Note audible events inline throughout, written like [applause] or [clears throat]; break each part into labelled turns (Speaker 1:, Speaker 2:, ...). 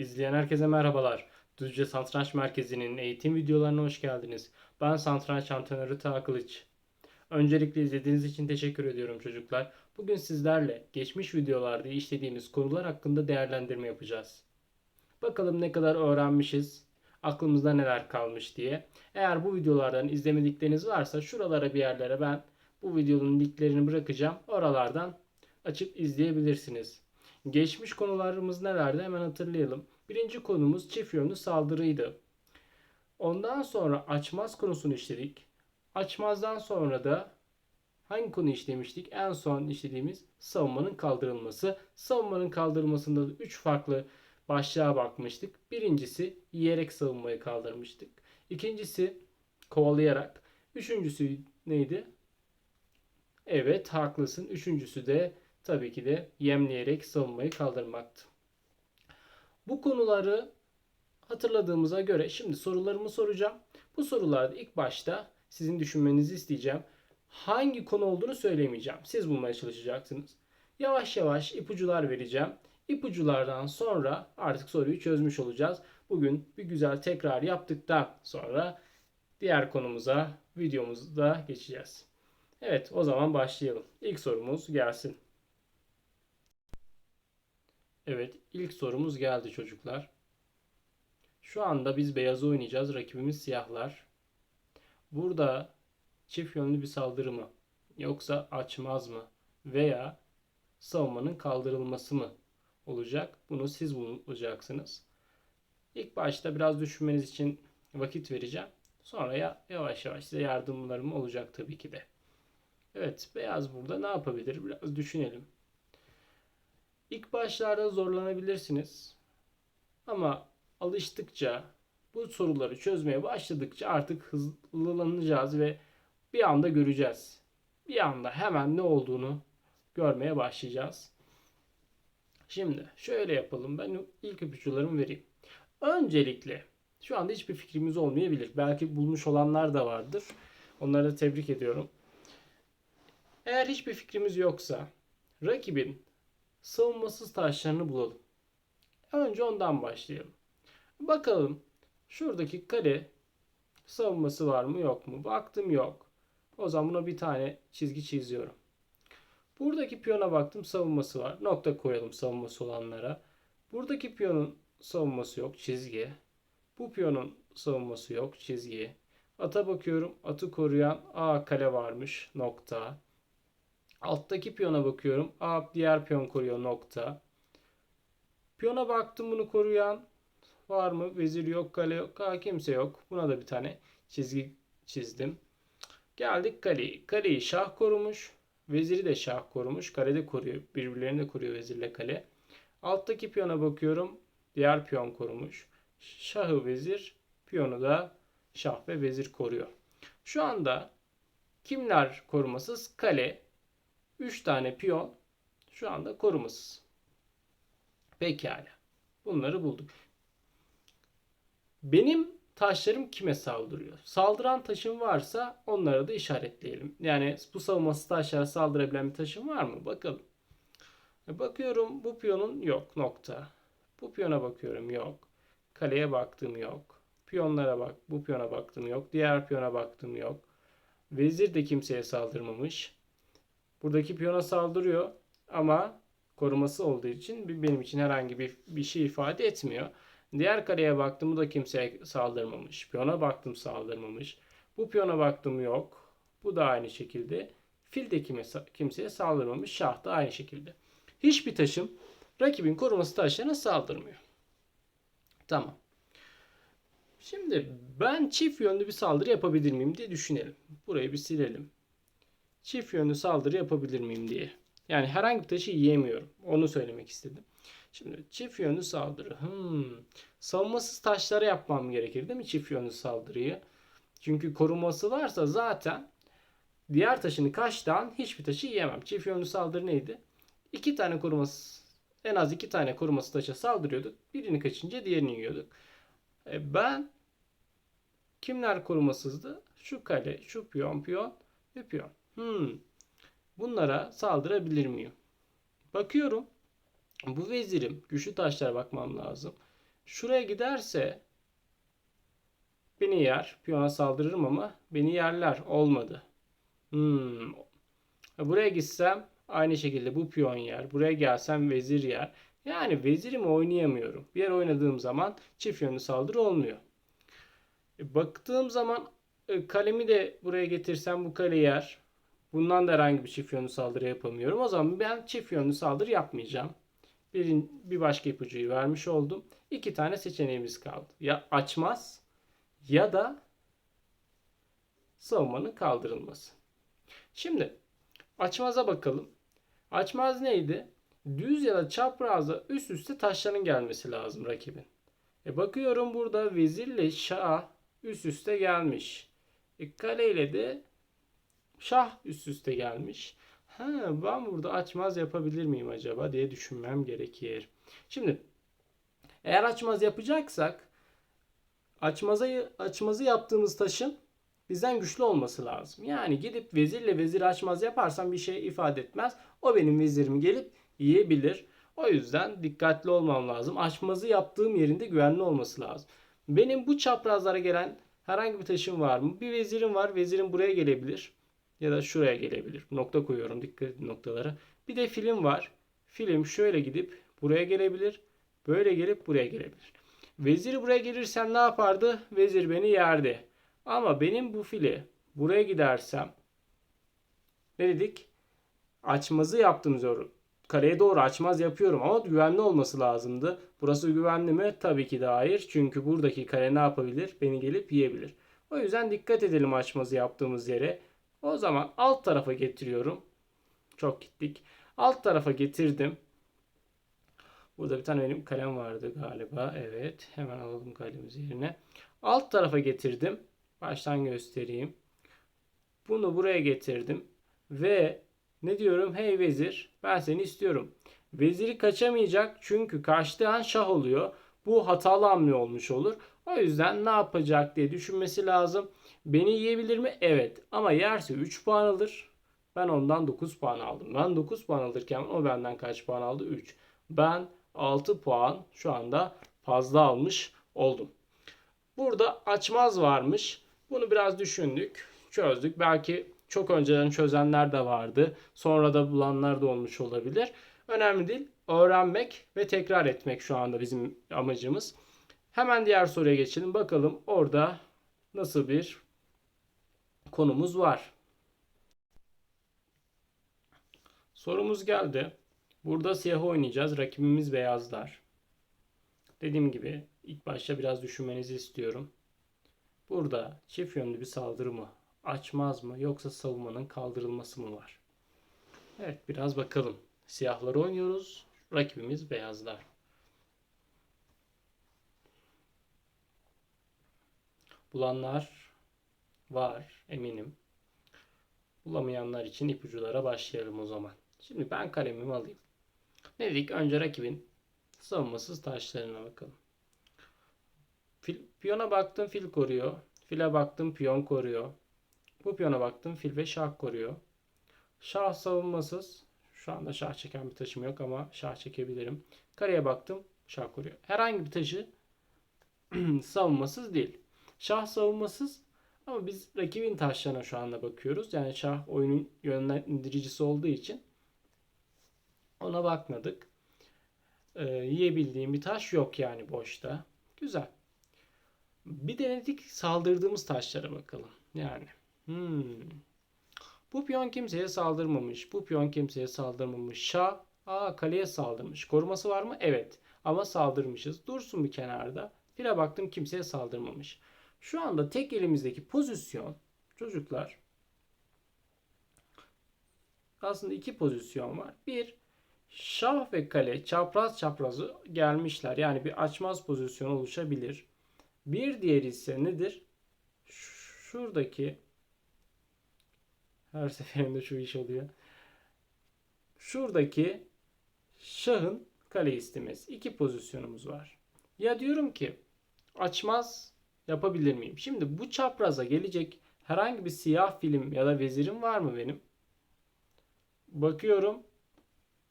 Speaker 1: İzleyen herkese merhabalar. Düzce Satranç Merkezi'nin eğitim videolarına hoş geldiniz. Ben satranç antrenörü Taha Kılıç. Öncelikle izlediğiniz için teşekkür ediyorum çocuklar. Bugün sizlerle geçmiş videolarda işlediğimiz konular hakkında değerlendirme yapacağız. Bakalım ne kadar öğrenmişiz, aklımızda neler kalmış diye. Eğer bu videolardan izlemedikleriniz varsa şuralara bir yerlere ben bu videonun linklerini bırakacağım. Oralardan açıp izleyebilirsiniz. Geçmiş konularımız nelerdi hemen hatırlayalım. Birinci konumuz çift yönlü saldırıydı. Ondan sonra açmaz konusunu işledik. Açmazdan sonra da hangi konu işlemiştik? En son işlediğimiz savunmanın kaldırılması. Savunmanın kaldırılmasında da 3 farklı başlığa bakmıştık. Birincisi yiyerek savunmayı kaldırmıştık. İkincisi kovalayarak. Üçüncüsü neydi? Evet haklısın. Üçüncüsü de tabii ki de yemleyerek savunmayı kaldırmaktı. Bu konuları hatırladığımıza göre şimdi sorularımı soracağım. Bu sorularda ilk başta sizin düşünmenizi isteyeceğim. Hangi konu olduğunu söylemeyeceğim. Siz bulmaya çalışacaksınız. Yavaş yavaş ipucular vereceğim. İpuculardan sonra artık soruyu çözmüş olacağız. Bugün bir güzel tekrar yaptıktan sonra diğer konumuza, videomuzda geçeceğiz. Evet, o zaman başlayalım. İlk sorumuz gelsin. Evet, ilk sorumuz geldi çocuklar. Şu anda biz beyazı oynayacağız. Rakibimiz siyahlar. Burada çift yönlü bir saldırı mı? Yoksa açmaz mı? Veya savunmanın kaldırılması mı olacak? Bunu siz bulacaksınız. İlk başta biraz düşünmeniz için vakit vereceğim. Sonra ya yavaş yavaş size yardımlarım olacak tabii ki de. Evet, beyaz burada ne yapabilir? Biraz düşünelim. İlk başlarda zorlanabilirsiniz. Ama alıştıkça bu soruları çözmeye başladıkça artık hızlanacağız ve bir anda göreceğiz. Bir anda hemen ne olduğunu görmeye başlayacağız. Şimdi şöyle yapalım. Ben ilk ipuçlarımı vereyim. Öncelikle şu anda hiçbir fikrimiz olmayabilir. Belki bulmuş olanlar da vardır. Onları da tebrik ediyorum. Eğer hiçbir fikrimiz yoksa rakibin savunmasız taşlarını bulalım. Önce ondan başlayalım. Bakalım şuradaki kare savunması var mı yok mu? Baktım yok. O zaman buna bir tane çizgi çiziyorum. Buradaki piyona baktım savunması var. Nokta koyalım savunması olanlara. Buradaki piyonun savunması yok. Çizgi. Bu piyonun savunması yok. Çizgi. Ata bakıyorum. Atı koruyan A kale varmış. Nokta. Alttaki piyona bakıyorum. A diğer piyon koruyor. Nokta. Piyona baktım bunu koruyan var mı? Vezir yok, kale yok. Ha, kimse yok. Buna da bir tane çizgi çizdim. Geldik kaleyi. Kaleyi şah korumuş. Veziri de şah korumuş. Kale de koruyor. Birbirlerini de koruyor vezirle kale. Alttaki piyona bakıyorum. Diğer piyon korumuş. Şahı vezir, piyonu da şah ve vezir koruyor. Şu anda kimler korumasız? Kale, 3 tane piyon şu anda korumasız. Pekala. Bunları bulduk. Benim taşlarım kime saldırıyor? Saldıran taşım varsa onları da işaretleyelim. Yani bu savunması taşlara saldırabilen bir taşım var mı? Bakalım. E, bakıyorum bu piyonun yok nokta. Bu piyona bakıyorum yok. Kaleye baktım yok. Piyonlara bak. Bu piyona baktım yok. Diğer piyona baktım yok. Vezir de kimseye saldırmamış. Buradaki piyona saldırıyor ama koruması olduğu için benim için herhangi bir, bir şey ifade etmiyor. Diğer kareye baktım bu da kimseye saldırmamış. Piyona baktım saldırmamış. Bu piyona baktım yok. Bu da aynı şekilde. Fil de kimseye saldırmamış. Şah da aynı şekilde. Hiçbir taşım rakibin koruması taşlarına saldırmıyor. Tamam. Şimdi ben çift yönlü bir saldırı yapabilir miyim diye düşünelim. Burayı bir silelim. Çift yönlü saldırı yapabilir miyim diye. Yani herhangi bir taşı yiyemiyorum. Onu söylemek istedim. Şimdi çift yönlü saldırı. Hmm. Savunmasız taşlara yapmam gerekir değil mi çift yönlü saldırıyı? Çünkü koruması varsa zaten diğer taşını kaçtan hiçbir taşı yiyemem. Çift yönlü saldırı neydi? İki tane koruması en az iki tane koruması taşa saldırıyorduk. Birini kaçınca diğerini yiyorduk. E ben kimler korumasızdı? Şu kale, şu piyon, piyon ve piyon. Hmm. Bunlara saldırabilir miyim? Bakıyorum. Bu vezirim. Güçlü taşlara bakmam lazım. Şuraya giderse beni yer. Piyona saldırırım ama beni yerler. Olmadı. Hmm. Buraya gitsem aynı şekilde bu piyon yer. Buraya gelsem vezir yer. Yani vezirimi oynayamıyorum. Bir yer oynadığım zaman çift yönlü saldırı olmuyor. E, baktığım zaman e, kalemi de buraya getirsem bu kale yer. Bundan da herhangi bir çift yönlü saldırı yapamıyorum. O zaman ben çift yönlü saldırı yapmayacağım. Bir, bir başka ipucuyu vermiş oldum. İki tane seçeneğimiz kaldı. Ya açmaz ya da savunmanın kaldırılması. Şimdi açmaza bakalım. Açmaz neydi? Düz ya da çaprazda üst üste taşların gelmesi lazım rakibin. E bakıyorum burada vezirle şah üst üste gelmiş. E kaleyle de şah üst üste gelmiş. Ha, ben burada açmaz yapabilir miyim acaba diye düşünmem gerekir. Şimdi eğer açmaz yapacaksak açmazı, açmazı yaptığımız taşın bizden güçlü olması lazım. Yani gidip vezirle vezir açmaz yaparsam bir şey ifade etmez. O benim vezirimi gelip yiyebilir. O yüzden dikkatli olmam lazım. Açmazı yaptığım yerinde güvenli olması lazım. Benim bu çaprazlara gelen herhangi bir taşım var mı? Bir vezirim var. Vezirim buraya gelebilir. Ya da şuraya gelebilir. Nokta koyuyorum. Dikkat edin noktalara. Bir de film var. Film şöyle gidip buraya gelebilir. Böyle gelip buraya gelebilir. Vezir buraya gelirsen ne yapardı? Vezir beni yerdi. Ama benim bu fili buraya gidersem ne dedik? Açmazı yaptım zor. Kaleye doğru açmaz yapıyorum ama güvenli olması lazımdı. Burası güvenli mi? Tabii ki de hayır. Çünkü buradaki kale ne yapabilir? Beni gelip yiyebilir. O yüzden dikkat edelim açmazı yaptığımız yere. O zaman alt tarafa getiriyorum. Çok gittik. Alt tarafa getirdim. Burada bir tane benim kalem vardı galiba. Evet. Hemen alalım kalemizi yerine. Alt tarafa getirdim. Baştan göstereyim. Bunu buraya getirdim. Ve ne diyorum? Hey vezir ben seni istiyorum. Veziri kaçamayacak çünkü kaçtığı an şah oluyor. Bu hatalı hamle olmuş olur. O yüzden ne yapacak diye düşünmesi lazım. Beni yiyebilir mi? Evet. Ama yerse 3 puan alır. Ben ondan 9 puan aldım. Ben 9 puan alırken o benden kaç puan aldı? 3. Ben 6 puan şu anda fazla almış oldum. Burada açmaz varmış. Bunu biraz düşündük, çözdük. Belki çok önceden çözenler de vardı. Sonra da bulanlar da olmuş olabilir. Önemli değil. Öğrenmek ve tekrar etmek şu anda bizim amacımız. Hemen diğer soruya geçelim. Bakalım orada nasıl bir konumuz var. Sorumuz geldi. Burada siyah oynayacağız. Rakibimiz beyazlar. Dediğim gibi ilk başta biraz düşünmenizi istiyorum. Burada çift yönlü bir saldırı mı? Açmaz mı? Yoksa savunmanın kaldırılması mı var? Evet biraz bakalım. Siyahları oynuyoruz. Rakibimiz beyazlar. Bulanlar var eminim. Bulamayanlar için ipuculara başlayalım o zaman. Şimdi ben kalemimi alayım. Ne dedik? Önce rakibin savunmasız taşlarına bakalım. Fil, piyona baktım fil koruyor. File baktım piyon koruyor. Bu piyona baktım fil ve şah koruyor. Şah savunmasız. Şu anda şah çeken bir taşım yok ama şah çekebilirim. Kareye baktım şah koruyor. Herhangi bir taşı [clears throat] savunmasız değil. Şah savunmasız ama biz rakibin taşlarına şu anda bakıyoruz. Yani şah oyunun yönlendiricisi olduğu için ona bakmadık. Ee, yiyebildiğim bir taş yok yani boşta. Güzel. Bir denedik saldırdığımız taşlara bakalım. Yani. Hmm. Bu piyon kimseye saldırmamış. Bu piyon kimseye saldırmamış. Şah aa kaleye saldırmış. Koruması var mı? Evet. Ama saldırmışız. Dursun bir kenarda. File baktım kimseye saldırmamış. Şu anda tek elimizdeki pozisyon çocuklar aslında iki pozisyon var. Bir şah ve kale çapraz çaprazı gelmişler. Yani bir açmaz pozisyon oluşabilir. Bir diğeri ise nedir? Şuradaki her [laughs] seferinde şu iş oluyor. Şuradaki şahın kale istemesi. İki pozisyonumuz var. Ya diyorum ki açmaz yapabilir miyim? Şimdi bu çapraza gelecek herhangi bir siyah film ya da vezirim var mı benim? Bakıyorum.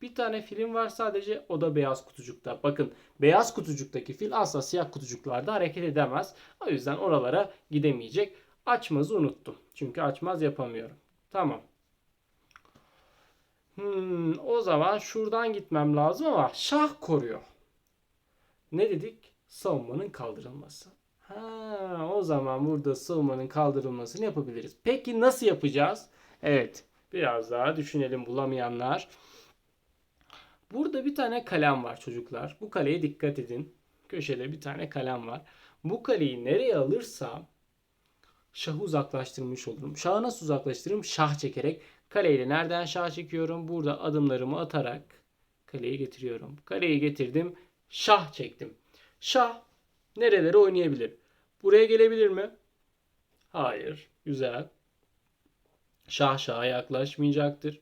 Speaker 1: Bir tane film var sadece o da beyaz kutucukta. Bakın beyaz kutucuktaki fil asla siyah kutucuklarda hareket edemez. O yüzden oralara gidemeyecek. Açmazı unuttum. Çünkü açmaz yapamıyorum. Tamam. Hmm, o zaman şuradan gitmem lazım ama şah koruyor. Ne dedik? Savunmanın kaldırılması. Ha, o zaman burada savunmanın kaldırılmasını yapabiliriz. Peki nasıl yapacağız? Evet, biraz daha düşünelim bulamayanlar. Burada bir tane kalem var çocuklar. Bu kaleye dikkat edin. Köşede bir tane kalem var. Bu kaleyi nereye alırsam şahı uzaklaştırmış olurum. Şahı nasıl uzaklaştırırım? Şah çekerek. Kaleyle nereden şah çekiyorum? Burada adımlarımı atarak kaleyi getiriyorum. Kaleyi getirdim. Şah çektim. Şah nerelere oynayabilir? Buraya gelebilir mi? Hayır. Güzel. Şah şaha yaklaşmayacaktır.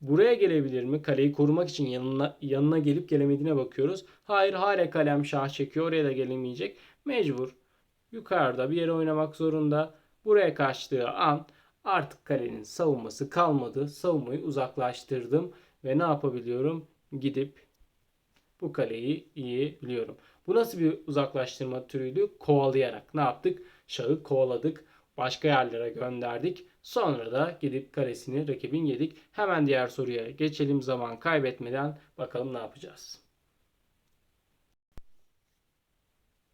Speaker 1: Buraya gelebilir mi? Kaleyi korumak için yanına, yanına gelip gelemediğine bakıyoruz. Hayır hala kalem şah çekiyor. Oraya da gelemeyecek. Mecbur. Yukarıda bir yere oynamak zorunda. Buraya kaçtığı an artık kalenin savunması kalmadı. Savunmayı uzaklaştırdım. Ve ne yapabiliyorum? Gidip bu kaleyi iyi biliyorum. Bu nasıl bir uzaklaştırma türüydü? Kovalayarak. Ne yaptık? Şahı kovaladık. Başka yerlere gönderdik. Sonra da gidip kalesini rakibin yedik. Hemen diğer soruya geçelim zaman kaybetmeden bakalım ne yapacağız.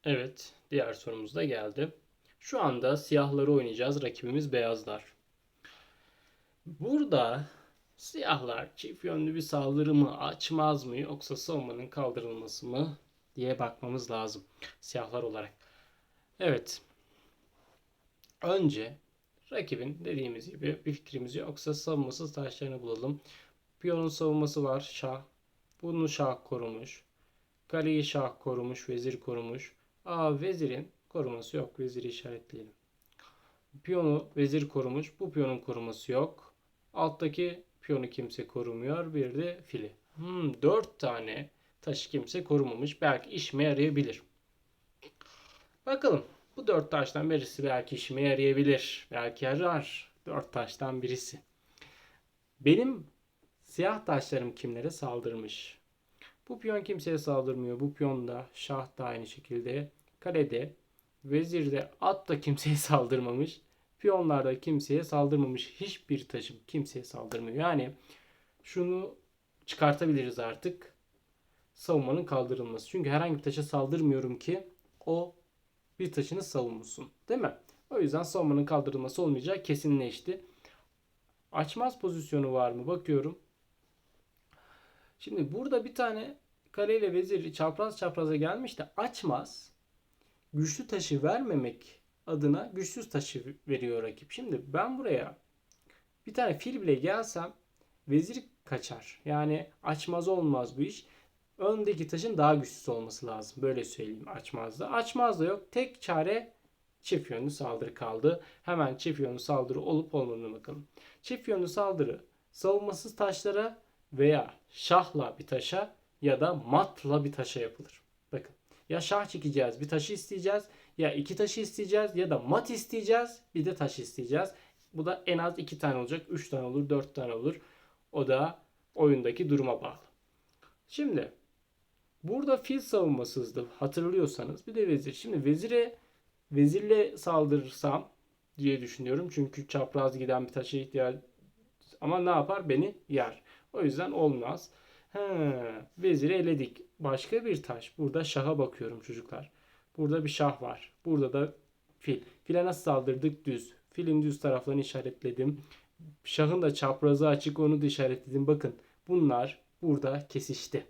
Speaker 1: Evet, diğer sorumuz da geldi. Şu anda siyahları oynayacağız. Rakibimiz beyazlar. Burada siyahlar çift yönlü bir saldırı mı açmaz mı yoksa savunmanın kaldırılması mı diye bakmamız lazım siyahlar olarak. Evet. Önce rakibin dediğimiz gibi bir fikrimiz yoksa savunmasız taşlarını bulalım. Piyonun savunması var şah. Bunu şah korumuş. Kaleyi şah korumuş, vezir korumuş. Aa vezirin koruması yok. Veziri işaretleyelim. Piyonu vezir korumuş. Bu piyonun koruması yok. Alttaki piyonu kimse korumuyor. Bir de fili. Hmm, 4 tane taşı kimse korumamış. Belki işime yarayabilir. Bakalım. Bu dört taştan birisi belki işime yarayabilir. Belki yarar. Dört taştan birisi. Benim siyah taşlarım kimlere saldırmış? Bu piyon kimseye saldırmıyor. Bu piyon da şah da aynı şekilde. Kalede, vezirde, at da kimseye [laughs] saldırmamış. Piyonlar da kimseye saldırmamış. Hiçbir taşım kimseye saldırmıyor. Yani şunu çıkartabiliriz artık. Savunmanın kaldırılması. Çünkü herhangi bir taşa saldırmıyorum ki o bir taşını savunmuşsun. Değil mi? O yüzden savunmanın kaldırılması olmayacağı kesinleşti. Açmaz pozisyonu var mı? Bakıyorum. Şimdi burada bir tane kareyle veziri çapraz çapraza gelmiş de açmaz. Güçlü taşı vermemek adına güçsüz taşı veriyor rakip. Şimdi ben buraya bir tane fil bile gelsem vezir kaçar. Yani açmaz olmaz bu iş. Öndeki taşın daha güçsüz olması lazım. Böyle söyleyeyim açmazda. Açmaz da yok. Tek çare çift yönlü saldırı kaldı. Hemen çift yönlü saldırı olup olmadığına bakalım. Çift yönlü saldırı savunmasız taşlara veya şahla bir taşa ya da matla bir taşa yapılır. Bakın ya şah çekeceğiz bir taşı isteyeceğiz ya iki taşı isteyeceğiz ya da mat isteyeceğiz bir de taş isteyeceğiz. Bu da en az iki tane olacak. Üç tane olur dört tane olur. O da oyundaki duruma bağlı. Şimdi burada fil savunmasızdı hatırlıyorsanız. Bir de vezir. Şimdi vezire vezirle saldırırsam diye düşünüyorum. Çünkü çapraz giden bir taşa ihtiyaç ama ne yapar? Beni yer. O yüzden olmaz. He, veziri eledik. Başka bir taş. Burada şaha bakıyorum çocuklar. Burada bir şah var. Burada da fil. File nasıl saldırdık? Düz. Filin düz taraflarını işaretledim. Şahın da çaprazı açık onu da işaretledim. Bakın bunlar burada kesişti.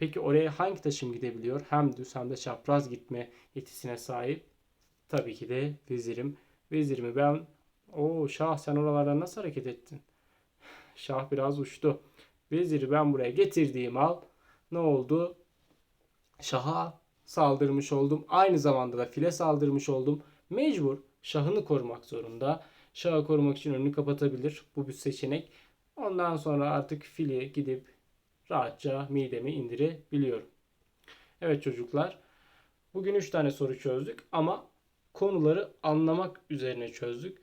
Speaker 1: Peki oraya hangi taşım gidebiliyor? Hem düz hem de çapraz gitme yetisine sahip. Tabii ki de vezirim. Vezirimi ben o şah sen oralardan nasıl hareket ettin? [sighs] Şah biraz uçtu. Veziri ben buraya getirdiğim al ne oldu? Şaha saldırmış oldum. Aynı zamanda da file saldırmış oldum. Mecbur şahını korumak zorunda. Şahı korumak için önünü kapatabilir. Bu bir seçenek. Ondan sonra artık fili gidip rahatça mideme indirebiliyorum. Evet çocuklar. Bugün 3 tane soru çözdük ama konuları anlamak üzerine çözdük.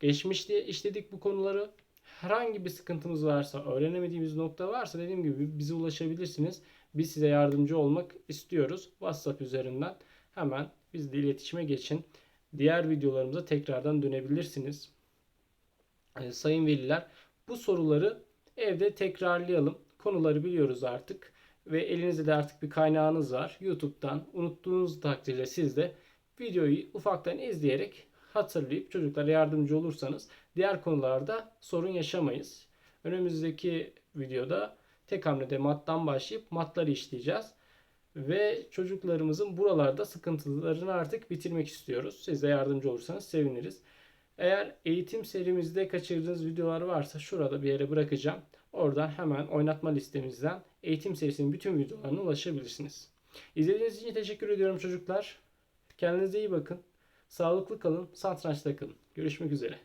Speaker 1: Geçmişte işledik bu konuları. herhangi bir sıkıntımız varsa, öğrenemediğimiz nokta varsa dediğim gibi bize ulaşabilirsiniz. Biz size yardımcı olmak istiyoruz. WhatsApp üzerinden hemen bizle iletişime geçin. Diğer videolarımıza tekrardan dönebilirsiniz. Ee, sayın veliler bu soruları evde tekrarlayalım. Konuları biliyoruz artık ve elinizde de artık bir kaynağınız var. YouTube'dan unuttuğunuz takdirde siz de videoyu ufaktan izleyerek hatırlayıp çocuklara yardımcı olursanız diğer konularda sorun yaşamayız. Önümüzdeki videoda tek hamlede mattan başlayıp matları işleyeceğiz. Ve çocuklarımızın buralarda sıkıntılarını artık bitirmek istiyoruz. Siz de yardımcı olursanız seviniriz. Eğer eğitim serimizde kaçırdığınız videolar varsa şurada bir yere bırakacağım. Oradan hemen oynatma listemizden eğitim serisinin bütün videolarına ulaşabilirsiniz. İzlediğiniz için teşekkür ediyorum çocuklar. Kendinize iyi bakın. Sağlıklı kalın, satrançta kalın. Görüşmek üzere.